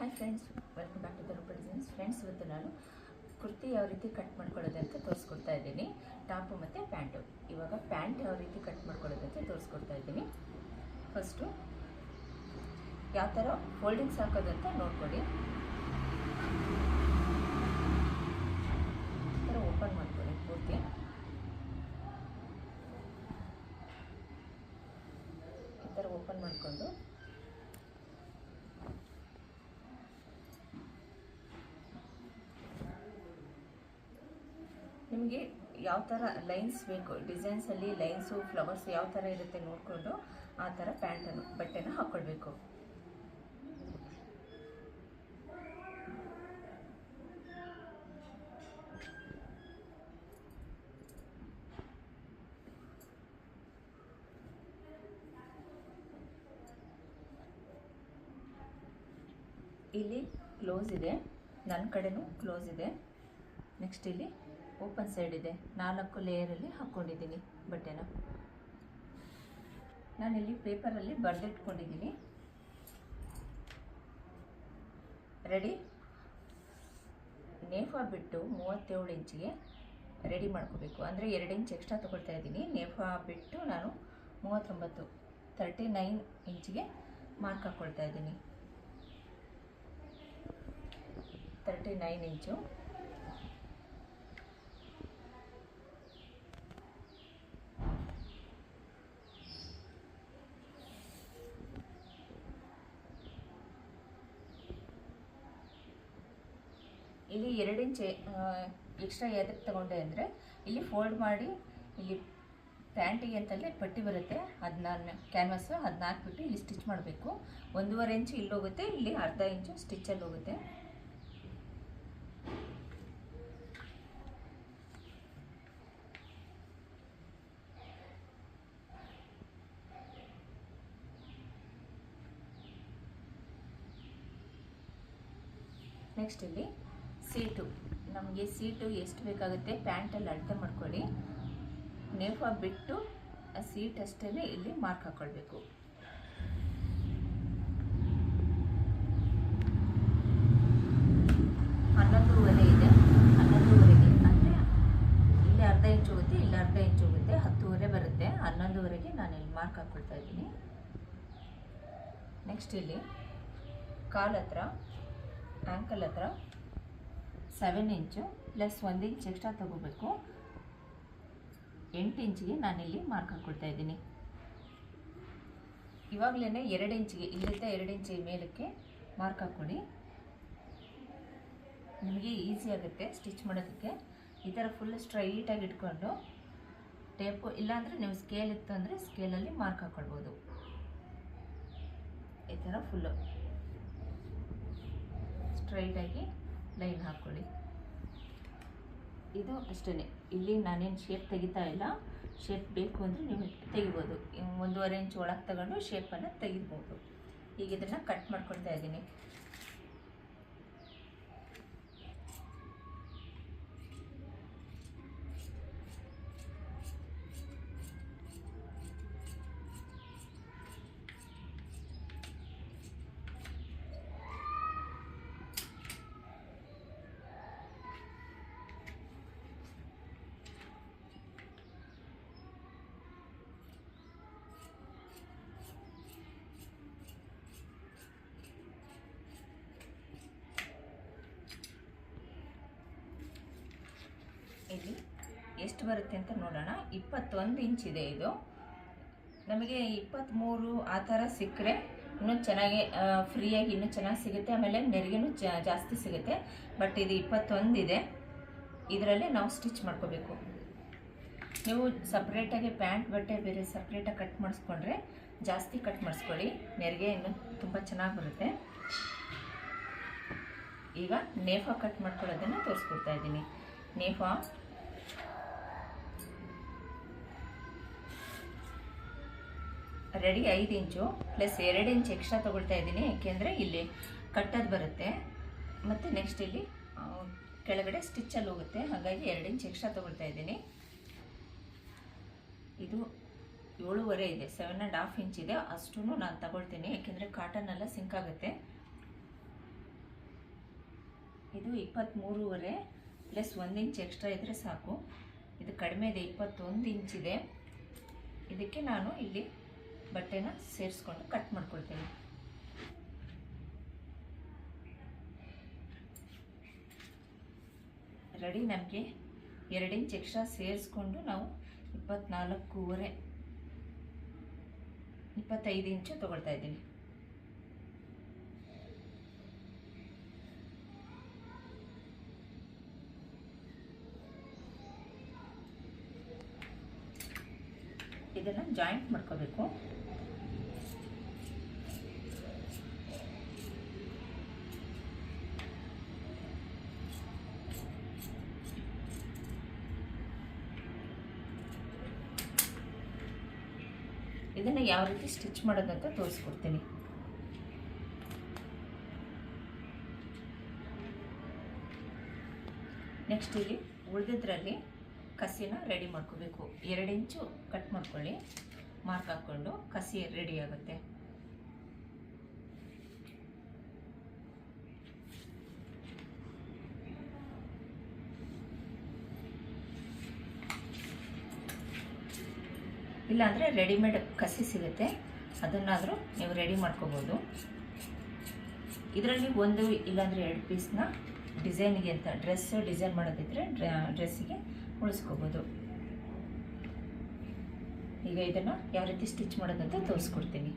Hi friends welcome back to the Roopa designs friends ಇವತ್ತು ನಾನು ಕುರ್ತಿ ಯಾವ ರೀತಿ ಕಟ್ ಮಾಡ್ಕೊಳ್ಳೋದು ಅಂತ ತೋರಿಸ್ಕೊಡ್ತಾ ಇದ್ದೀನಿ. ಟಾಪು ಮತ್ತು ಪ್ಯಾಂಟು. ಇವಾಗ ಪ್ಯಾಂಟ್ ಯಾವ ರೀತಿ ಕಟ್ ಮಾಡ್ಕೊಳ್ಳೋದು ಅಂತ ತೋರಿಸ್ಕೊಡ್ತಾ ಇದ್ದೀನಿ. ಫಸ್ಟು ಯಾವ ಥರ ಫೋಲ್ಡಿಂಗ್ಸ್ ಹಾಕೋದಂತ ನೋಡ್ಕೊಳ್ಳಿ. ಈ ಥರ ಓಪನ್ ಮಾಡ್ಕೊಳ್ಳಿ ಪೂರ್ತಿ ಈ ಥರ ಓಪನ್ ಮಾಡಿಕೊಂಡು ನಿಮಗೆ ಯಾವ ಥರ ಲೈನ್ಸ್ ಬೇಕು ಡಿಸೈನ್ಸಲ್ಲಿ ಲೈನ್ಸು ಫ್ಲವರ್ಸ್ ಯಾವ ಥರ ಇರುತ್ತೆ ನೋಡಿಕೊಂಡು ಆ ಥರ ಪ್ಯಾಂಟನ್ನು ಬಟ್ಟೆನ ಹಾಕ್ಕೊಳ್ಬೇಕು ಇಲ್ಲಿ ಕ್ಲೋಸ್ ಇದೆ ನನ್ನ ಕಡೆನೂ ಕ್ಲೋಸ್ ಇದೆ. ನೆಕ್ಸ್ಟ್ ಇಲ್ಲಿ ಓಪನ್ ಸೈಡ್ ಇದೆ. ನಾಲ್ಕು ಲೇಯರಲ್ಲಿ ಹಾಕ್ಕೊಂಡಿದ್ದೀನಿ ಬಟ್ಟೆನ. ನಾನಿಲ್ಲಿ ಪೇಪರಲ್ಲಿ ಬರೆದಿಟ್ಕೊಂಡಿದ್ದೀನಿ ರೆಡಿ ನೇಫಾ ಬಿಟ್ಟು ಮೂವತ್ತೇಳು ಇಂಚಿಗೆ ರೆಡಿ ಮಾಡ್ಕೋಬೇಕು. ಅಂದರೆ ಎರಡು ಇಂಚ್ ಎಕ್ಸ್ಟ್ರಾ ತೊಗೊಳ್ತಾ ಇದ್ದೀನಿ. ನೇಫಾ ಬಿಟ್ಟು ನಾನು ಮೂವತ್ತೊಂಬತ್ತು ತರ್ಟಿ ನೈನ್ ಇಂಚಿಗೆ ಮಾರ್ಕ್ ಹಾಕ್ಕೊಳ್ತಾ ಇದ್ದೀನಿ. ತರ್ಟಿ ನೈನ್ ಇಂಚು ಇಲ್ಲಿ ಎರಡು ಇಂಚ್ ಎಕ್ಸ್ಟ್ರಾ ಎದಕ್ಕೆ ತಗೊಂಡೆ ಅಂದರೆ ಇಲ್ಲಿ ಫೋಲ್ಡ್ ಮಾಡಿ ಇಲ್ಲಿ ಪ್ಯಾಂಟಿಗೆ ಅಂತಲ್ಲೇ ಪಟ್ಟಿ ಬರುತ್ತೆ. ಅದನ್ನ ಕ್ಯಾನ್ವಾಸು ಅದನ್ನ ಹಾಕ್ಬಿಟ್ಟು ಇಲ್ಲಿ ಸ್ಟಿಚ್ ಮಾಡಬೇಕು. ಒಂದೂವರೆ ಇಂಚು ಇಲ್ಲಿ ಹೋಗುತ್ತೆ, ಇಲ್ಲಿ ಅರ್ಧ ಇಂಚು ಸ್ಟಿಚ್ಚಲ್ಲಿ ಹೋಗುತ್ತೆ. ನೆಕ್ಸ್ಟ್ ಇಲ್ಲಿ ಸೀಟು. ನಮಗೆ ಸೀಟು ಎಷ್ಟು ಬೇಕಾಗುತ್ತೆ ಪ್ಯಾಂಟಲ್ಲಿ ಅಳತೆ ಮಾಡ್ಕೊಳ್ಳಿ. ನೇಫ ಬಿಟ್ಟು ಆ ಸೀಟ್ ಅಷ್ಟೇ ಇಲ್ಲಿ ಮಾರ್ಕ್ ಹಾಕ್ಕೊಳ್ಬೇಕು ಹನ್ನೊಂದೂವರೆ ಇದೆ. ಹನ್ನೊಂದುವರೆಗೆ ಅಂದರೆ ಇಲ್ಲಿ ಅರ್ಧ ಇಂಚು ಹೋಗುತ್ತೆ, ಇಲ್ಲಿ ಅರ್ಧ ಇಂಚು ಹೋಗುತ್ತೆ. ಹತ್ತುವರೆ ಬರುತ್ತೆ. ಹನ್ನೊಂದುವರೆಗೆ ನಾನು ಇಲ್ಲಿ ಮಾರ್ಕ್ ಹಾಕ್ಕೊಳ್ತಾ ಇದ್ದೀನಿ. ನೆಕ್ಸ್ಟ್ ಇಲ್ಲಿ ಕಾಲ್ ಹತ್ರ ಆ್ಯಂಕಲ್ ಹತ್ರ ಸೆವೆನ್ ಇಂಚು ಪ್ಲಸ್ ಒಂದು ಇಂಚ್ ಎಕ್ಸ್ಟ್ರಾ ತೊಗೋಬೇಕು. ಎಂಟು ಇಂಚಿಗೆ ನಾನಿಲ್ಲಿ ಮಾರ್ಕ್ ಹಾಕ್ಕೊಳ್ತಾ ಇದ್ದೀನಿ. ಇವಾಗಲೇ ಎರಡು ಇಂಚಿಗೆ ಇಲ್ಲಿಂದ ಎರಡು ಇಂಚಿ ಮೇಲಕ್ಕೆ ಮಾರ್ಕ್ ಹಾಕ್ಕೊಳ್ಳಿ. ನಿಮಗೆ ಈಸಿ ಆಗುತ್ತೆ ಸ್ಟಿಚ್ ಮಾಡೋದಕ್ಕೆ. ಈ ಥರ ಫುಲ್ ಸ್ಟ್ರೈಟಾಗಿ ಇಟ್ಕೊಂಡು ಟೇಪು ಇಲ್ಲಾಂದರೆ ನೀವು ಸ್ಕೇಲ್ ಇತ್ತು ಅಂದರೆ ಸ್ಕೇಲಲ್ಲಿ ಮಾರ್ಕ್ ಹಾಕ್ಕೊಳ್ಬೋದು ಈ ಥರ ಫುಲ್ಲು ಸ್ಟ್ರೈಟಾಗಿ ಲೈನ್ ಹಾಕ್ಕೊಳ್ಳಿ ಇದು ಅಷ್ಟೇ ಇಲ್ಲಿ ನಾನೇನು ಶೇಪ್ ತೆಗಿತಾ ಇಲ್ಲ. ಶೇಪ್ ಬೇಕು ಅಂದರೆ ನೀವು ತೆಗಿಬೋದು. ಒಂದೂವರೆ ಇಂಚ್ ಒಳಗೆ ತಗೊಂಡು ಶೇಪನ್ನು ತೆಗಿಬೋದು. ಈಗ ಇದನ್ನು ಕಟ್ ಮಾಡ್ಕೊಳ್ತಾ ಇದ್ದೀನಿ ಇಲ್ಲಿ ಎಷ್ಟು ಬರುತ್ತೆ ಅಂತ ನೋಡೋಣ. ಇಪ್ಪತ್ತೊಂದು ಇಂಚ್ ಇದೆ ಇದು. ನಮಗೆ ಇಪ್ಪತ್ತ್ಮೂರು ಆ ಥರ ಸಿಕ್ಕರೆ ಇನ್ನೂ ಚೆನ್ನಾಗಿ ಫ್ರೀಯಾಗಿ ಇನ್ನೂ ಚೆನ್ನಾಗಿ ಸಿಗುತ್ತೆ. ಆಮೇಲೆ ನೆರಿಗೆನೂ ಜಾಸ್ತಿ ಸಿಗುತ್ತೆ. ಬಟ್ ಇದು ಇಪ್ಪತ್ತೊಂದು ಇದೆ. ಇದರಲ್ಲೇ ನಾವು ಸ್ಟಿಚ್ ಮಾಡ್ಕೋಬೇಕು. ನೀವು ಸಪ್ರೇಟಾಗಿ ಪ್ಯಾಂಟ್, ಬಟ್ಟೆ ಬೇರೆ ಸಪ್ರೇಟಾಗಿ ಕಟ್ ಮಾಡಿಸ್ಕೊಂಡ್ರೆ ಜಾಸ್ತಿ ಕಟ್ ಮಾಡಿಸ್ಕೊಳ್ಳಿ. ನೆರಿಗೆ ಇನ್ನೂ ತುಂಬ ಚೆನ್ನಾಗಿ ಬರುತ್ತೆ. ಈಗ ನೇಫಾ ಕಟ್ ಮಾಡ್ಕೊಳ್ಳೋದನ್ನು ತೋರಿಸ್ಕೊಡ್ತಾ ಇದ್ದೀನಿ. ನೇಫಾ ರೆಡಿ ಐದು ಇಂಚು ಪ್ಲಸ್ ಎರಡು ಇಂಚ್ ಎಕ್ಸ್ಟ್ರಾ ತೊಗೊಳ್ತಾ ಇದ್ದೀನಿ, ಏಕೆಂದರೆ ಇಲ್ಲಿ ಕಟ್ಟೋದು ಬರುತ್ತೆ. ಮತ್ತು ನೆಕ್ಸ್ಟ್ ಇಲ್ಲಿ ಕೆಳಗಡೆ ಸ್ಟಿಚ್ಚಲ್ಲಿ ಹೋಗುತ್ತೆ. ಹಾಗಾಗಿ ಎರಡು ಇಂಚ್ ಎಕ್ಸ್ಟ್ರಾ ತೊಗೊಳ್ತಾ ಇದ್ದೀನಿ. ಇದು ಏಳುವರೆ ಇದೆ ಸೆವೆನ್ ಆ್ಯಂಡ್ ಹಾಫ್ ಇಂಚ್ ಇದೆ. ಅಷ್ಟು ನಾನು ತಗೊಳ್ತೀನಿ ಯಾಕೆಂದರೆ ಕಾಟನ್ ಸಿಂಕ್ ಆಗುತ್ತೆ. ಇದು ಇಪ್ಪತ್ತ್ಮೂರುವರೆ ಪ್ಲಸ್ ಒಂದು ಇಂಚ್ ಎಕ್ಸ್ಟ್ರಾ ಇದ್ದರೆ ಸಾಕು. ಇದು ಕಡಿಮೆ ಇದೆ, ಇಪ್ಪತ್ತೊಂದು ಇಂಚಿದೆ ಇದಕ್ಕೆ ನಾನು ಇಲ್ಲಿ ಬಟ್ಟೆನ ಸೇರಿಸ್ಕೊಂಡು ಕಟ್ ಮಾಡ್ಕೊಳ್ತೀನಿ. ರೆಡಿ ನಮಗೆ ಎರಡು ಇಂಚ್ ಎಕ್ಸ್ಟ್ರಾ ಸೇರಿಸ್ಕೊಂಡು ನಾವು ಇಪ್ಪತ್ನಾಲ್ಕೂವರೆ, ಇಪ್ಪತ್ತೈದು ಇಂಚು ತೊಗೊಳ್ತಾ ಇದ್ದೀನಿ ಇದನ್ನು ಜಾಯಿಂಟ್ ಮಾಡ್ಕೋಬೇಕು. ಇದನ್ನು ಯಾವ ರೀತಿ ಸ್ಟಿಚ್ ಮಾಡೋದಂತ ತೋರಿಸ್ಕೊಡ್ತೀನಿ. ನೆಕ್ಸ್ಟ್ ಇಲ್ಲಿ ಉಳಿದಿದ್ರಲ್ಲಿ ಕಸಿನ ರೆಡಿ ಮಾಡ್ಕೋಬೇಕು. ಎರಡು ಇಂಚು ಕಟ್ ಮಾಡ್ಕೊಳ್ಳಿ. ಮಾರ್ಕ್ ಹಾಕ್ಕೊಂಡು ಕಸಿ ರೆಡಿ ಆಗುತ್ತೆ. ಇಲ್ಲಾಂದರೆ ರೆಡಿಮೇಡ್ ಕಸಿ ಸಿಗುತ್ತೆ. ಅದನ್ನಾದರೂ ನೀವು ರೆಡಿ ಮಾಡ್ಕೋಬೋದು. ಇದರಲ್ಲಿ ಒಂದು ಇಲ್ಲಾಂದರೆ ಎರಡು ಪೀಸ್ನ ಡಿಸೈನ್ಗೆ ಅಂತ ಡ್ರೆಸ್ ಡಿಸೈನ್ ಮಾಡೋದಿದ್ದರೆ ಡ್ರೆಸ್ಸಿಗೆ ಉಳಿಸ್ಕೋಬೋದು. ಈಗ ಇದನ್ನು ಯಾವ ರೀತಿ ಸ್ಟಿಚ್ ಮಾಡೋದಂತ ತೋರಿಸ್ಕೊಡ್ತೀನಿ.